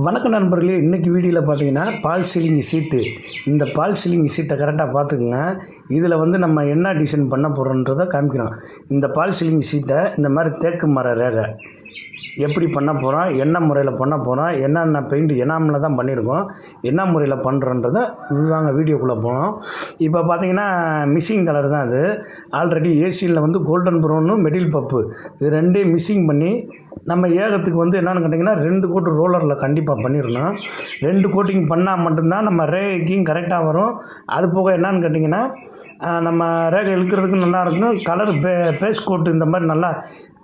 வணக்கம் நண்பர்களே இன்றைக்கி வீடியோவில் பார்த்தீங்கன்னா பால் சீலிங் சீட்டு. இந்த பால் சீலிங் சீட்டை கரெக்டாக பார்த்துக்குங்க. இதில் வந்து நம்ம என்ன டிசைன் பண்ண போகிறோன்றதை காமிக்கிறோம். இந்த பால் சீலிங் சீட்டை இந்த மாதிரி தேக்கு மர ரேகை. எப்படி பண்ண போகிறோம் என்ன முறையில் பண்ண போகிறோம் என்னென்ன பெயிண்ட் எனாமில் தான் பண்ணியிருக்கோம்? என்ன முறையில் பண்ணுறோன்றதை வாங்க வீடியோக்குள்ளே போனோம் இப்போ பார்த்தீங்கன்னா மிஸ்ஸிங் கலர் தான் அது ஆல்ரெடி ஏசியில் வந்து கோல்டன் ப்ரௌனும் மெடில் பப்பு இது ரெண்டையும் மிஸ்ஸிங் பண்ணி நம்ம ஏகத்துக்கு வந்து என்னென்னு கேட்டிங்கன்னா ரெண்டு கோட்டு ரோலரில் கண்டிப்பாக கண்டிப்பாக பண்ணிடணும். ரெண்டு கோட்டிங் பண்ணால் மட்டும்தான் நம்ம ரேகைக்கும் கரெக்டாக வரும். அது போக என்னன்னு கேட்டிங்கன்னா நம்ம ரேகை இழுக்கிறதுக்கு நல்லா இருக்கும். கலர் பே பேஸ் கோட்டு இந்த மாதிரி நல்லா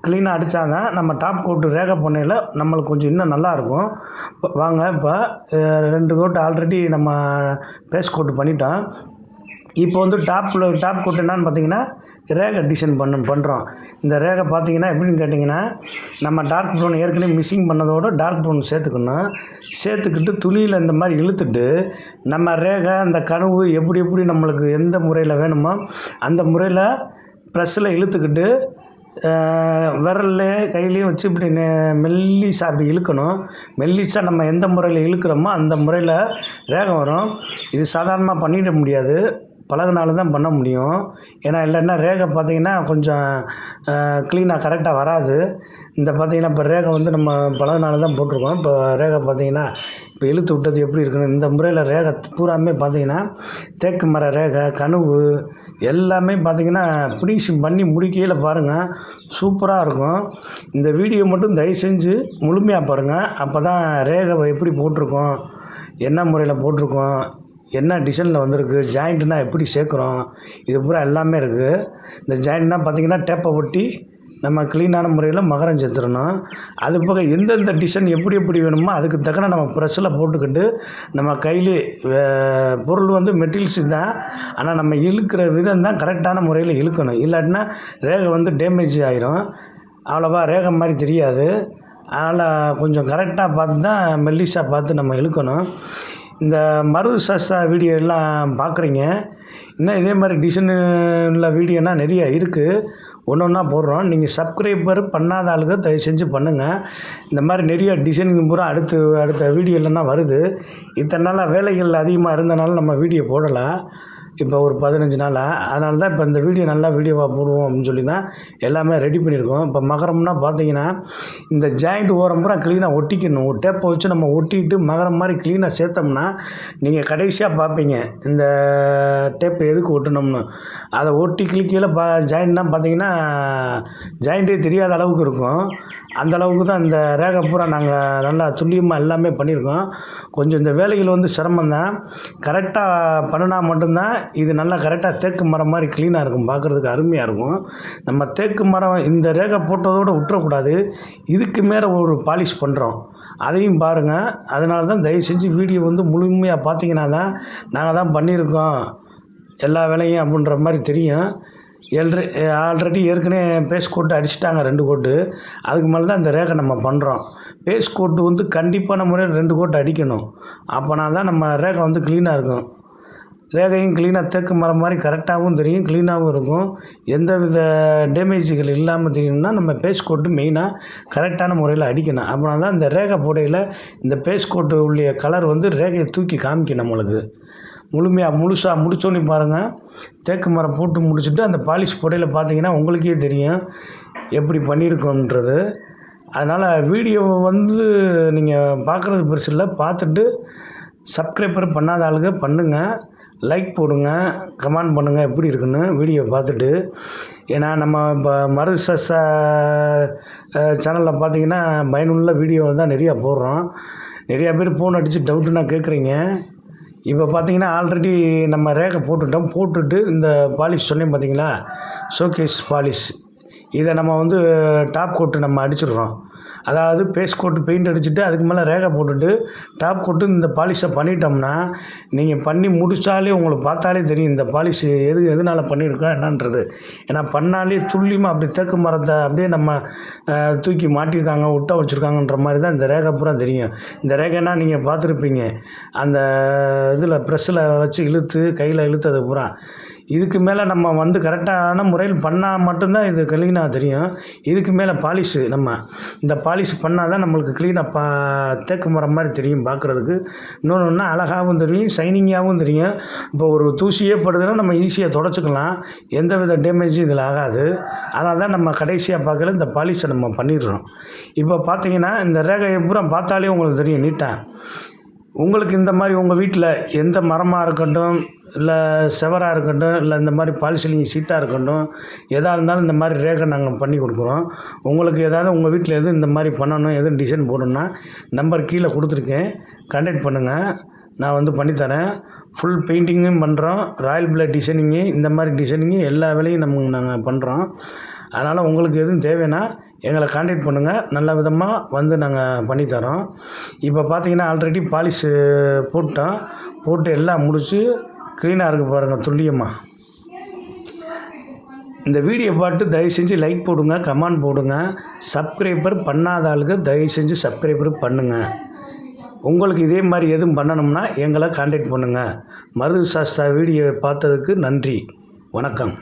க்ளீனாக அடித்தாங்க நம்ம டாப் கோட்டு ரேகை பண்ணையில் நம்மளுக்கு கொஞ்சம் இன்னும் நல்லாயிருக்கும் இப்போ வாங்க இப்போ ரெண்டு கோட்டு ஆல்ரெடி நம்ம பேஸ் கோட்டு பண்ணிட்டோம். இப்போ வந்து டாப்பில் டாப் கோட் என்னன்னு பார்த்தீங்கன்னா ரேகை டிசைன் பண்ண பண்ணுறோம் இந்த ரேகை பார்த்தீங்கன்னா எப்படின்னு கேட்டிங்கன்னா நம்ம டார்க் ப்ரௌன் ஏற்கனவே மிஸ்ஸிங் பண்ணதோட டார்க் ப்ரௌன் சேர்த்துக்கணும். சேர்த்துக்கிட்டு துணியில் இந்த மாதிரி இழுத்துட்டு நம்ம ரேகை அந்த கனவு எப்படி எப்படி நம்மளுக்கு எந்த முறையில் வேணுமோ அந்த முறையில் ப்ரெஸ்ஸில் இழுத்துக்கிட்டு விரல்ல கையிலையும் வச்சு இப்படி நெ- மெல்லிசா அப்படி இழுக்கணும். மெல்லிசா நம்ம எந்த முறையில் இழுக்கிறோமோ அந்த முறையில் ரேகம் வரும். இது சாதாரணமாக பண்ணிட முடியாது. பழகுனாலும் தான் பண்ண முடியும். ஏன்னா இல்லைன்னா ரேகை பார்த்தீங்கன்னா கொஞ்சம் க்ளீனாக கரெக்டாக வராது. இந்த பார்த்தீங்கன்னா இப்போ ரேகை வந்து நம்ம பழகுனால தான் போட்டிருக்கோம். இப்போ ரேகை பார்த்தீங்கன்னா இப்போ இழுத்து விட்டது எப்படி இருக்குன்னு இந்த முறையில் ரேகை பூராமே பார்த்தீங்கன்னா தேக்கு மர ரேகை கனவு எல்லாமே பார்த்தீங்கன்னா ஃபினிஷிங் பண்ணி முடிக்கையில் பாருங்கள் சூப்பராக இருக்கும். இந்த வீடியோ மட்டும் தயவு செஞ்சு முழுமையாக பாருங்கள் அப்போ தான் ரேகை எப்படி போட்டிருக்கோம் என்ன முறையில் போட்டிருக்கோம் என்ன டிசைனில் வந்திருக்கு ஜாயிண்ட்னா எப்படி சேர்க்குறோம் இது பூரா எல்லாமே இருக்குது இந்த ஜாயிண்ட்னால் பார்த்தீங்கன்னா டேப்பை ஒட்டி நம்ம க்ளீனான முறையில் மகரம் சேர்த்துடணும் அது போக எந்தெந்த டிசைன் எப்படி எப்படி வேணுமோ அதுக்கு தக்கன நம்ம ப்ரெஷ்ஷில் போட்டுக்கிட்டு நம்ம கையிலே வே- பொருள் வந்து மெட்டீரியல்ஸ் தான். ஆனால் நம்ம இழுக்கிற விதம் தான் கரெக்டான முறையில் இழுக்கணும். இல்லாட்டினா ரேகை வந்து டேமேஜ் ஆகிரும் அவ்வளோவா ரேகை மாதிரி தெரியாது. அதனால் கொஞ்சம் கரெக்டாக பார்த்து தான் மெல்லிஸாக பார்த்து நம்ம இழுக்கணும். இந்த மருது சஸ்தா வீடியோ எல்லாம் பார்க்குறீங்க. இன்னும் இதே மாதிரி டிசைனில் வீடியோனால் நிறையா இருக்குது ஒன்று ஒன்றா போடுறோம். நீங்கள் சப்ஸ்கிரைபர் பண்ணாத ஆளுங்க தயவு செஞ்சு பண்ணுங்கள் இந்த மாதிரி நிறைய டிசைனுங்க பூரா அடுத்து அடுத்த வீடியோலாம் வருது. இத்தனை நாளாக வேலைகள் அதிகமாக இருந்தனால நம்ம வீடியோ போடலை. இப்போ ஒரு பதினஞ்சு நாளாக அதனால தான் இப்போ இந்த வீடியோ நல்லா வீடியோவாக போடுவோம் அப்படின்னு சொல்லி தான் எல்லாமே ரெடி பண்ணியிருக்கோம். இப்போ மகரம்னா பார்த்தீங்கன்னா இந்த ஜாயிண்ட் ஓரம் பூரா க்ளீனாக ஒட்டிக்கணும். டேப்பை வச்சு நம்ம ஒட்டிட்டு மகரம் மாதிரி க்ளீனாக சேர்த்தோம்னா நீங்கள் கடைசியாக பார்ப்பீங்க இந்த டேப் எதுக்கு ஒட்டணும்னு. அதை ஒட்டி கிளிக்கையில் பா ஜாயிண்ட்னா பார்த்தீங்கன்னா ஜாயிண்ட்டே தெரியாத அளவுக்கு இருக்கும். அந்த அளவுக்கு தான் இந்த ரேகை பூரா நாங்கள் நல்லா துல்லியமாக எல்லாமே பண்ணியிருக்கோம். கொஞ்சம் இந்த வேலைகள் வந்து சிரமம் தான் கரெக்டாக பண்ணினா மட்டும்தான் இது நல்லா கரெக்டாக தேக்கு மரம் மாதிரி க்ளீனாக இருக்கும். பார்க்குறதுக்கு அருமையாக இருக்கும். நம்ம தேக்கு மரம் இந்த ரேகை போட்டதோடு விட்டுறக்கூடாது. இதுக்கு மேலே ஒரு பாலிஷ் பண்ணுறோம் அதையும் பாருங்கள் அதனால தான் தயவு செஞ்சு வீடியோ வந்து முழுமையாக பார்த்தீங்கன்னா தான் நாங்கள் தான் பண்ணியிருக்கோம். எல்லா வேலையும் அப்படின்ற மாதிரி தெரியும். எல்ரெ ஆல்ரெடி ஏற்கனவே பேஸ் கோட்டு அடிச்சிட்டாங்க ரெண்டு கோட்டு அதுக்கு மேலே தான் இந்த ரேகை நம்ம பண்ணுறோம் பேஸ் கோட்டு வந்து கண்டிப்பான முறையில் ரெண்டு கோட்டு அடிக்கணும். அப்போனா தான் நம்ம ரேகை வந்து க்ளீனாக இருக்கும். ரேகையும் க்ளீனாக தேக்கு மரம் மாதிரி கரெக்டாகவும் தெரியும் க்ளீனாகவும் இருக்கும். எந்த வித டேமேஜுகள் இல்லாமல் தெரியணும்னா நம்ம பேஸ் கோட்டு மெயினாக கரெக்டான முறையில் அடிக்கணும். அப்படின்னா தான் இந்த ரேகை போடையில் இந்த பேஸ் கோட்டு உள்ள கலர் வந்து ரேகையை தூக்கி காமிக்கும் நம்மளுக்கு. முழுமையாக முழுசாக முடிச்சோன்னே பாருங்கள் தேக்கு மரம் போட்டு முடிச்சுட்டு அந்த பாலிஷ் புடையில் பார்த்தீங்கன்னா உங்களுக்கே தெரியும் எப்படி பண்ணியிருக்கோன்றது அதனால் வீடியோவை வந்து நீங்கள் பார்க்குறது பெருசு இல்லை. பார்த்துட்டு சப்ஸ்கிரைபர் பண்ணாத ஆளுங்க பண்ணுங்கள் லைக் போடுங்க கமெண்ட் பண்ணுங்கள் எப்படி இருக்குன்னு வீடியோ பார்த்துட்டு. ஏன்னா நம்ம இப்போ மருச சேனலில் பார்த்தீங்கன்னா பயனுள்ள வீடியோ தான் நிறையா போடுறோம். நிறையா பேர் ஃபோன் அடித்து டவுட்டுன்னா கேட்குறீங்க. இப்போ பார்த்தீங்கன்னா ஆல்ரெடி நம்ம ரேகை போட்டுட்டோம். போட்டுட்டு இந்த பாலிஷ் சொன்னேன் பார்த்தீங்களா? ஷோகேஸ் பாலிஷ் இதை நம்ம வந்து டாப் கோட்டு நம்ம அடிச்சிடுறோம். அதாவது பேஸ் கோட்டு பெயிண்ட் அடிச்சுட்டு அதுக்கு மேலே ரேகை போட்டுட்டு டாப் கோட்டு இந்த பாலிஷை பண்ணிட்டோம்னா நீங்கள் பண்ணி முடித்தாலே உங்களுக்கு பார்த்தாலே தெரியும் இந்த பாலிஷ் எது எதனால் பண்ணியிருக்கோம் என்னன்றது. ஏன்னா பண்ணாலே துல்லியமாக அப்படி தேக்கு மரத்தை அப்படியே நம்ம தூக்கி மாட்டியிருக்காங்க விட்டா வச்சுருக்காங்கன்ற மாதிரி தான் இந்த ரேகை பூரா தெரியும். இந்த ரேகைனா நீங்கள் பார்த்துருப்பீங்க. அந்த இதில் ப்ரெஸ்ஸில் வச்சு இழுத்து கையில் இழுத்தது பூரா. இதுக்கு மேலே நம்ம வந்து கரெக்டான முறையில் பண்ணால் மட்டும்தான் இது க்ளீனாக தெரியும். இதுக்கு மேலே பாலிஷு நம்ம இந்த பாலிஷ் பண்ணால் தான் நம்மளுக்கு க்ளீனாக பா தேக்கு மரம் மாதிரி தெரியும் பார்க்குறதுக்கு இன்னொன்று ஒன்றா அழகாகவும் தெரியும் ஷைனிங்காகவும் தெரியும். இப்போ ஒரு தூசியே படுதுன்னா நம்ம ஈஸியாக தொடச்சிக்கலாம். எந்த வித டேமேஜும் இதில் ஆகாது. அதனால தான் நம்ம கடைசியாக பார்க்குற இந்த பாலிஷை நம்ம பண்ணிடுறோம். இப்போ பார்த்தீங்கன்னா இந்த ரேகையை பூரா பார்த்தாலே உங்களுக்கு தெரியும் நீட்டாக உங்களுக்கு இந்த மாதிரி உங்கள் வீட்டில் எந்த மரமாக இருக்கட்டும் இல்லை செவராக இருக்கட்டும் இல்லை இந்த மாதிரி பாலிசிலிங் சீட்டாக இருக்கட்டும் எதாக இருந்தாலும் இந்த மாதிரி ரேகை நாங்கள் பண்ணி கொடுக்குறோம். உங்களுக்கு ஏதாவது உங்கள் வீட்டில் எதுவும் இந்த மாதிரி பண்ணணும் எதுவும் டிசைன் போடணும்னா நம்பர் கீழே கொடுத்துருக்கேன். கான்டாக்ட் பண்ணுங்கள் நான் வந்து பண்ணித்தரேன் ஃபுல் பெயிண்டிங்கும் பண்ணுறோம் ராயல் பிளட் டிசைனிங்கு இந்த மாதிரி டிசைனிங்கு எல்லா வேலையும் நம்ம நாங்கள் பண்ணுறோம் அதனால் உங்களுக்கு எதுவும் தேவைன்னா எங்களை காண்டக்ட் பண்ணுங்கள் நல்ல விதமாக வந்து நாங்கள் பண்ணித்தரோம். இப்போ பார்த்தீங்கன்னா ஆல்ரெடி பாலிஷு போட்டோம். போட்டு எல்லாம் முடித்து க்ளீனாக இருக்குது பாருங்கள் துல்லியமாக இந்த வீடியோ பார்த்து தயவு செஞ்சு லைக் போடுங்க கமெண்ட் போடுங்க. சப்ஸ்கிரைபர் பண்ணாத ஆளுக்கு தயவு செஞ்சு சப்ஸ்கிரைபர் பண்ணுங்கள் உங்களுக்கு இதே மாதிரி எதுவும் பண்ணணும்னா எங்களை கான்டாக்ட் பண்ணுங்கள் மருது சாஸ்தா வீடியோ பார்த்ததுக்கு நன்றி. வணக்கம்.